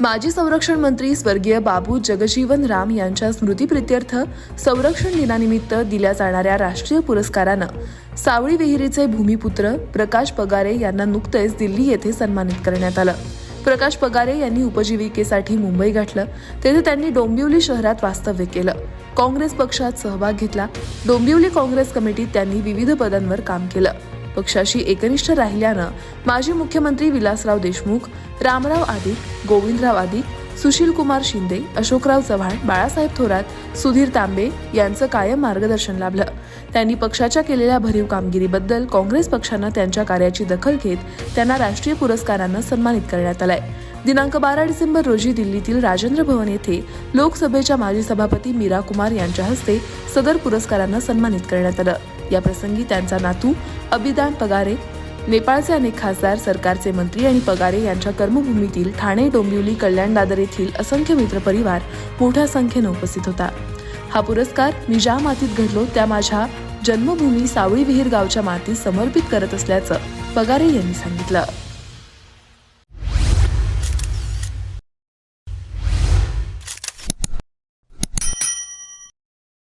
माजी संरक्षण मंत्री स्वर्गीय बाबू जगजीवन राम यांच्या स्मृतीप्रित्यर्थ संरक्षण दिनानिमित्त दिल्या जाणाऱ्या राष्ट्रीय पुरस्कारानं सावळी विहिरीचे भूमिपुत्र प्रकाश पगारे यांना नुकतेच दिल्ली येथे सन्मानित करण्यात आलं. प्रकाश पगारे यांनी उपजीविकेसाठी मुंबई गाठलं. तेथे त्यांनी डोंबिवली शहरात वास्तव्य केलं. काँग्रेस पक्षात सहभाग घेतला. डोंबिवली काँग्रेस कमिटीत त्यांनी विविध पदांवर काम केलं. पक्षाशी एकनिष्ठ राहिल्यानं माजी मुख्यमंत्री विलासराव देशमुख रामराव आदिक गोविंदराव आदिक सुशील कुमार शिंदे अशोकराव चव्हाण बाळासाहेब थोरात सुधीर तांबे यांचं कायम मार्गदर्शन लाभलं. त्यांनी पक्षाच्या केलेल्या भरीव कामगिरीबद्दल काँग्रेस पक्षानं त्यांच्या कार्याची दखल घेत त्यांना राष्ट्रीय पुरस्कारानं सन्मानित करण्यात आलंय. दिनांक बारा डिसेंबर रोजी दिल्लीतील राजेंद्र भवन येथे लोकसभेच्या माजी सभापती मीरा कुमार यांच्या हस्ते सदर पुरस्कारानं सन्मानित करण्यात आलं. या प्रसंगी त्यांचा नातू अभिदान पगारे नेपाळचे अनेक खासदार सरकारचे मंत्री आणि पगारे यांच्या कर्मभूमीतील ठाणे डोंबिवली कल्याण दादर येथील असंख्य मित्रपरिवार मोठ्या संख्येनं उपस्थित होता. हा पुरस्कार मी ज्या मातीत घडलो त्या माझ्या जन्मभूमी सावळी विहीर गावच्या मातीत समर्पित करत असल्याचं पगारे यांनी सांगितलं.